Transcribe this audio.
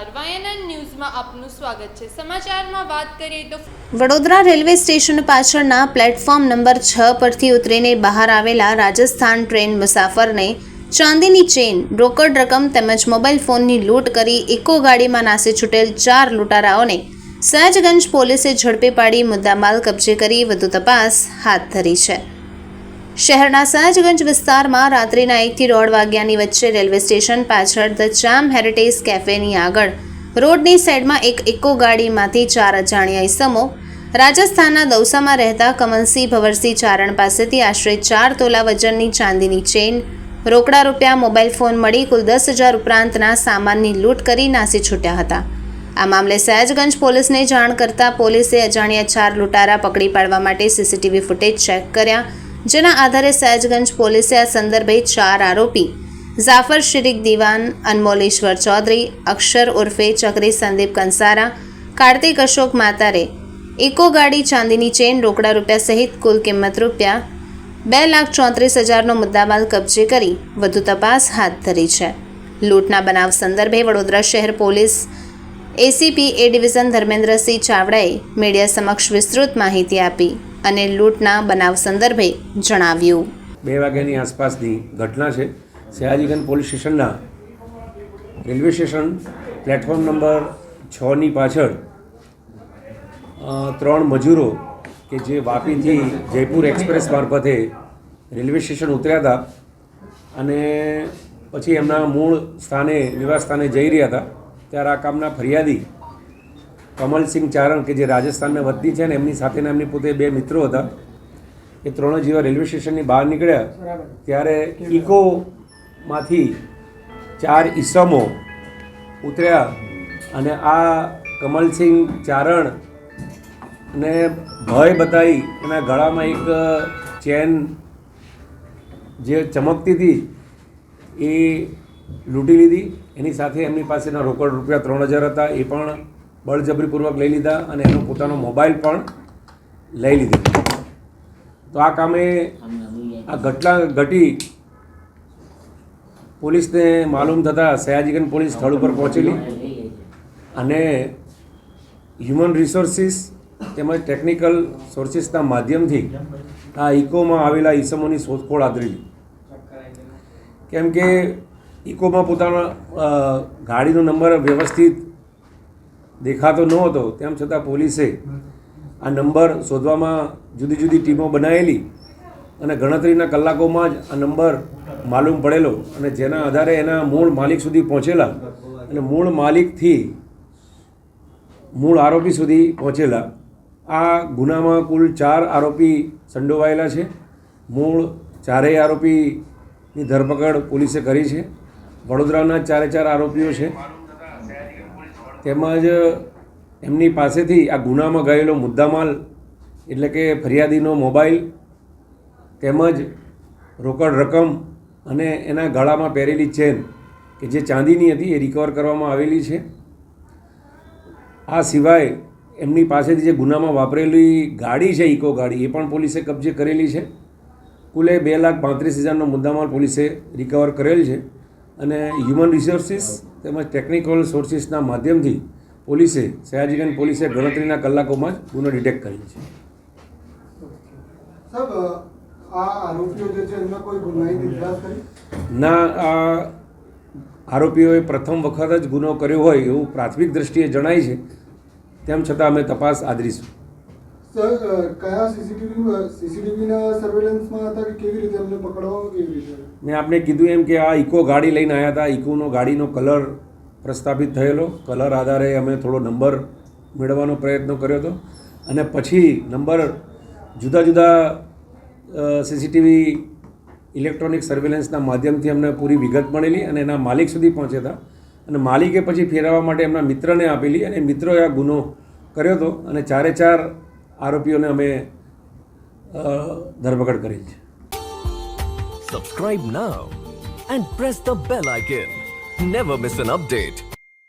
ન્યૂઝમાં આપનું સ્વાગત છે. સમાચારમાં વાત કરીએ તો વડોદરા રેલવે સ્ટેશન પાછળના પ્લેટફોર્મ નંબર છ પરથી ઉતરીને બહાર આવેલા રાજસ્થાન ટ્રેન મુસાફરને ચાંદીની ચેન, રોકડ રકમ તેમજ મોબાઈલ ફોનની લૂંટ કરી એકો ગાડીમાં નાસી છૂટેલ ચાર લૂંટારાઓને સયાજગંજ પોલીસે ઝડપી પાડી મુદ્દામાલ કબજે કરી વધુ તપાસ હાથ ધરી છે. શહેરના સયાજગંજ વિસ્તારમાં રાત્રિના એકથી દોઢ વાગ્યાની વચ્ચે રેલવે સ્ટેશન પાછળ ધ ચામ હેરિટેજ કેફેની આગળ રોડની સાઈડમાં એક ઇકો ગાડીમાંથી ચાર અજાણ્યા ઇસમો, રાજસ્થાનના દૌસામાં રહેતા કમલસિંહ ભવરસિંહ ચારણ પાસેથી આશરે ચાર તોલા વજનની ચાંદીની ચેન રોકડા રૂપિયા, મોબાઈલ ફોન મળી કુલ દસ હજાર ઉપરાંતના સામાનની લૂંટ કરી નાસી છૂટ્યા હતા. આ મામલે સયાજગંજ પોલીસને જાણ કરતા પોલીસે અજાણ્યા ચાર લૂંટારા પકડી પાડવા માટે સીસીટીવી ફૂટેજ ચેક કર્યા. જેના આધારે સહેજગંજ પોલીસે આ સંદર્ભે ચાર આરોપી, ઝાફર શિરીક દિવાન, અનમોલેશ્વર ચૌધરી, અક્ષર ઉર્ફે ચક્રી સંદીપ કંસારા, કાર્તિક અશોક માતારે ઇકો ગાડી ચાંદીની ચેન રોકડા રૂપિયા સહિત કુલ કિંમત રૂપિયા બે લાખ ચોત્રીસ હજારનો મુદ્દામાલ કબજે કરી વધુ તપાસ હાથ ધરી છે. લૂંટના બનાવ સંદર્ભે વડોદરા શહેર police ACP A division Dharmendrasinh ચાવડાએ મીડિયા સમક્ષ વિસ્તૃત માહિતી આપી. અને લૂંટના બનાવ સંદર્ભે જણાવ્યું. બે વાગ્યાની આસપાસની ઘટના છે. સયાજીગંજ પોલીસ સ્ટેશનના રેલવે સ્ટેશન પ્લેટફોર્મ નંબર છની પાછળ ત્રણ મજૂરો કે જે વાપીથી જયપુર એક્સપ્રેસ મારફતે રેલવે સ્ટેશન ઉતર્યા હતા અને પછી એમના મૂળ સ્થાને, નિવાસ સ્થાને જઈ રહ્યા હતા. ત્યારે આ કામના ફરિયાદી કમલસિંહ ચારણ કે જે રાજસ્થાનના વતની છે ને એમની સાથેના એમની પોતે બે મિત્રો હતા. એ ત્રણે જેવા રેલવે સ્ટેશનની બહાર નીકળ્યા. ત્યારે ઇકોમાંથી ચાર ઈસમો ઉતર્યા અને આ કમલસિંહ ચારણ ને ભય બતાવી એના ગળામાં એક ચેન જે ચમકતી હતી એ લૂંટી લીધી. એની સાથે એમની પાસેના રોકડ રૂપિયા ત્રણ હજાર હતા. એ પણ બળજબરીપૂર્વક લઈ લીધા અને એનો પોતાનો મોબાઈલ પણ લઈ લીધો. તો આ કામે આ ઘટના ઘટી. પોલીસને માલુમ થતાં સયાજીગંજ પોલીસ સ્થળ ઉપર પહોંચેલી અને હ્યુમન રિસોર્સિસ તેમજ ટેકનિકલ સોર્સિસના માધ્યમથી આ ઇકોમાં આવેલા ઈસમોની શોધખોળ આદરેલી. કેમ કે ઇકોમાં પોતાના ગાડીનો નંબર વ્યવસ્થિત દેખાતો ન હતો, તેમ છતાં પોલીસે આ નંબર શોધવામાં જુદી જુદી ટીમો બનાવેલી અને ગણતરીના કલાકોમાં જ આ નંબર માલુમ પડેલો અને જેના આધારે એના મૂળ માલિક સુધી પહોંચેલા અને મૂળ માલિકથી મૂળ આરોપી સુધી પહોંચેલા. આ ગુનામાં કુલ ચાર આરોપી સંડોવાયેલા છે. મૂળ ચારેય આરોપીની ધરપકડ પોલીસે કરી છે. વડોદરાના ચારે ચાર આરોપીઓ છે. તેમજ એમની પાસેથી આ ગુનામાં ગયેલો મુદ્દામાલ, એટલે કે ફરિયાદીનો મોબાઈલ, તેમજ રોકડ રકમ અને એના ગળામાં પહેરેલી ચેન, કે જે ચાંદીની હતી એ રિકવર કરવામાં આવેલી છે. આ સિવાય એમની પાસેથી જે ગુનામાં વાપરેલી ગાડી છે, ઇકો ગાડી, એ પણ પોલીસે કબજે કરેલી છે. કુલે બે લાખ પાંત્રીસ હજારનો મુદ્દામાલ પોલીસે રિકવર કરેલ છે. અને હ્યુમન રિસોર્સિસ તેમજ ટેકનિકલ સોર્સિસના માધ્યમથી પોલીસે સયાજીગંજ પોલીસે ગણતરીના કલાકોમાં જ ગુનો ડિટેક્ટ કર્યો છે. ના આ આરોપીઓએ પ્રથમ વખત જ ગુનો કર્યો હોય એવું પ્રાથમિક દ્રષ્ટિએ જણાય છે. તેમ છતાં અમે તપાસ આદરીશું. સર કયા સીસીટીવી સીસીટીવીના સર્વેલન્સમાં હતા કે કેવી રીતે અમને પકડવામાં કેવી રીતે? મેં આપને કીધું એમ કે આ ઇકો ગાડી લઈને આવ્યા હતા. ઇકોનો ગાડીનો કલર પ્રસ્થાપિત થયેલો. કલર આધારે અમે થોડો નંબર મેળવવાનો પ્રયત્ન કર્યો હતો. અને પછી નંબર જુદા જુદા સીસીટીવી ઇલેક્ટ્રોનિક સર્વેલન્સના માધ્યમથી અમને પૂરી વિગત મળેલી અને એના માલિક સુધી પહોંચ્યા હતા. અને માલિકે પછી ફેરવવા માટે એમના મિત્રને આપેલી અને મિત્રોએ આ ગુનો કર્યો હતો. અને ચારે ચાર આરોપીઓને અમે ધરપકડ કરેલ છે Subscribe now and press the bell icon. Never miss an update.